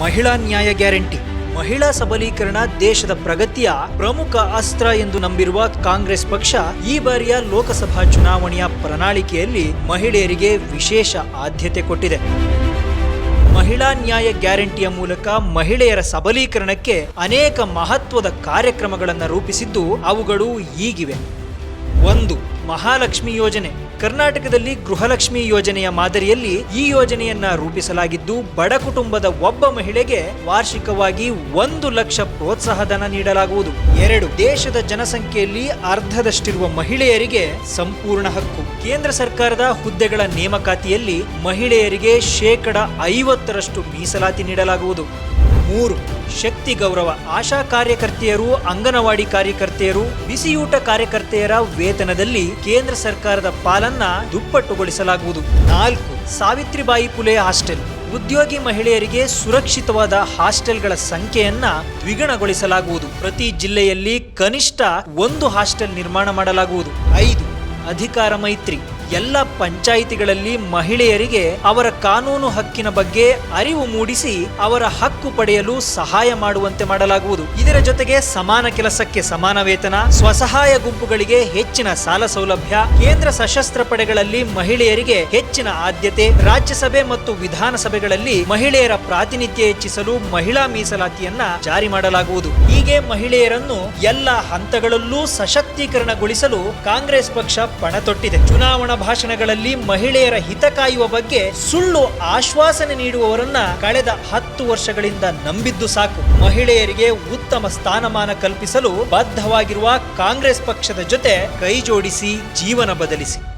ಮಹಿಳಾ ನ್ಯಾಯ ಗ್ಯಾರಂಟಿ. ಮಹಿಳಾ ಸಬಲೀಕರಣ ದೇಶದ ಪ್ರಗತಿಯ ಪ್ರಮುಖ ಅಸ್ತ್ರ ಎಂದು ನಂಬಿರುವ ಕಾಂಗ್ರೆಸ್ ಪಕ್ಷ ಈ ಬಾರಿಯ ಲೋಕಸಭಾ ಚುನಾವಣೆಯ ಪ್ರಣಾಳಿಕೆಯಲ್ಲಿ ಮಹಿಳೆಯರಿಗೆ ವಿಶೇಷ ಆದ್ಯತೆ ಕೊಟ್ಟಿದೆ. ಮಹಿಳಾ ನ್ಯಾಯ ಗ್ಯಾರಂಟಿಯ ಮೂಲಕ ಮಹಿಳೆಯರ ಸಬಲೀಕರಣಕ್ಕೆ ಅನೇಕ ಮಹತ್ವದ ಕಾರ್ಯಕ್ರಮಗಳನ್ನು ರೂಪಿಸಿದ್ದು ಅವುಗಳು ಈಗಿವೆ. ಒಂದು ಮಹಾಲಕ್ಷ್ಮಿ ಯೋಜನೆ. ಕರ್ನಾಟಕದಲ್ಲಿ ಗೃಹಲಕ್ಷ್ಮಿ ಯೋಜನೆಯ ಮಾದರಿಯಲ್ಲಿ ಈ ಯೋಜನೆಯನ್ನ ರೂಪಿಸಲಾಗಿದ್ದು, ಬಡ ಕುಟುಂಬದ ಒಬ್ಬ ಮಹಿಳೆಗೆ ವಾರ್ಷಿಕವಾಗಿ ಒಂದು ಲಕ್ಷ ಪ್ರೋತ್ಸಾಹ ಧನ ನೀಡಲಾಗುವುದು. ಎರಡು, ದೇಶದ ಜನಸಂಖ್ಯೆಯಲ್ಲಿ ಅರ್ಧದಷ್ಟಿರುವ ಮಹಿಳೆಯರಿಗೆ ಸಂಪೂರ್ಣ ಹಕ್ಕು. ಕೇಂದ್ರ ಸರ್ಕಾರದ ಹುದ್ದೆಗಳ ನೇಮಕಾತಿಯಲ್ಲಿ ಮಹಿಳೆಯರಿಗೆ ಶೇಕಡ ಐವತ್ತರಷ್ಟು ಮೀಸಲಾತಿ ನೀಡಲಾಗುವುದು. ಮೂರು, ಶಕ್ತಿ ಗೌರವ. ಆಶಾ ಕಾರ್ಯಕರ್ತೆಯರು, ಅಂಗನವಾಡಿ ಕಾರ್ಯಕರ್ತೆಯರು, ಬಿಸಿಯೂಟ ಕಾರ್ಯಕರ್ತೆಯರ ವೇತನದಲ್ಲಿ ಕೇಂದ್ರ ಸರ್ಕಾರದ ಪಾಲನ್ನ ದುಪ್ಪಟ್ಟುಗೊಳಿಸಲಾಗುವುದು. ನಾಲ್ಕು, ಸಾವಿತ್ರಿಬಾಯಿ ಪುಲೆ ಹಾಸ್ಟೆಲ್. ಉದ್ಯೋಗಿ ಮಹಿಳೆಯರಿಗೆ ಸುರಕ್ಷಿತವಾದ ಹಾಸ್ಟೆಲ್ಗಳ ಸಂಖ್ಯೆಯನ್ನ ದ್ವಿಗುಣಗೊಳಿಸಲಾಗುವುದು. ಪ್ರತಿ ಜಿಲ್ಲೆಯಲ್ಲಿ ಕನಿಷ್ಠ ಒಂದು ಹಾಸ್ಟೆಲ್ ನಿರ್ಮಾಣ ಮಾಡಲಾಗುವುದು. ಐದು, ಅಧಿಕಾರ ಮೈತ್ರಿ. ಎಲ್ಲ ಪಂಚಾಯಿತಿಗಳಲ್ಲಿ ಮಹಿಳೆಯರಿಗೆ ಅವರ ಕಾನೂನು ಹಕ್ಕಿನ ಬಗ್ಗೆ ಅರಿವು ಮೂಡಿಸಿ ಅವರ ಹಕ್ಕು ಪಡೆಯಲು ಸಹಾಯ ಮಾಡುವಂತೆ ಮಾಡಲಾಗುವುದು. ಇದರ ಜೊತೆಗೆ ಸಮಾನ ಕೆಲಸಕ್ಕೆ ಸಮಾನ ವೇತನ, ಸ್ವಸಹಾಯ ಗುಂಪುಗಳಿಗೆ ಹೆಚ್ಚಿನ ಸಾಲ ಸೌಲಭ್ಯ, ಕೇಂದ್ರ ಸಶಸ್ತ್ರ ಪಡೆಗಳಲ್ಲಿ ಮಹಿಳೆಯರಿಗೆ ಹೆಚ್ಚಿನ ಆದ್ಯತೆ, ರಾಜ್ಯಸಭೆ ಮತ್ತು ವಿಧಾನಸಭೆಗಳಲ್ಲಿ ಮಹಿಳೆಯರ ಪ್ರಾತಿನಿಧ್ಯ ಹೆಚ್ಚಿಸಲು ಮಹಿಳಾ ಮೀಸಲಾತಿಯನ್ನ ಜಾರಿ ಮಾಡಲಾಗುವುದು. ಹೀಗೆ ಮಹಿಳೆಯರನ್ನು ಎಲ್ಲ ಹಂತಗಳಲ್ಲೂ ಸಶಕ್ತೀಕರಣಗೊಳಿಸಲು ಕಾಂಗ್ರೆಸ್ ಪಕ್ಷ ಪಣತೊಟ್ಟಿದೆ ಚುನಾವಣಾ ಭಾಷಣಗಳಲ್ಲಿ ಮಹಿಳೆಯರ ಹಿತ ಕಾಯುವ ಬಗ್ಗೆ ಸುಳ್ಳು ಆಶ್ವಾಸನೆ ನೀಡುವವರನ್ನ ಕಳೆದ ಹತ್ತು ವರ್ಷಗಳಿಂದ ನಂಬಿದ್ದು ಸಾಕು. ಮಹಿಳೆಯರಿಗೆ ಉತ್ತಮ ಸ್ಥಾನಮಾನ ಕಲ್ಪಿಸಲು ಬದ್ಧವಾಗಿರುವ ಕಾಂಗ್ರೆಸ್ ಪಕ್ಷದ ಜೊತೆ ಕೈ ಜೋಡಿಸಿ ಜೀವನ ಬದಲಿಸಿ.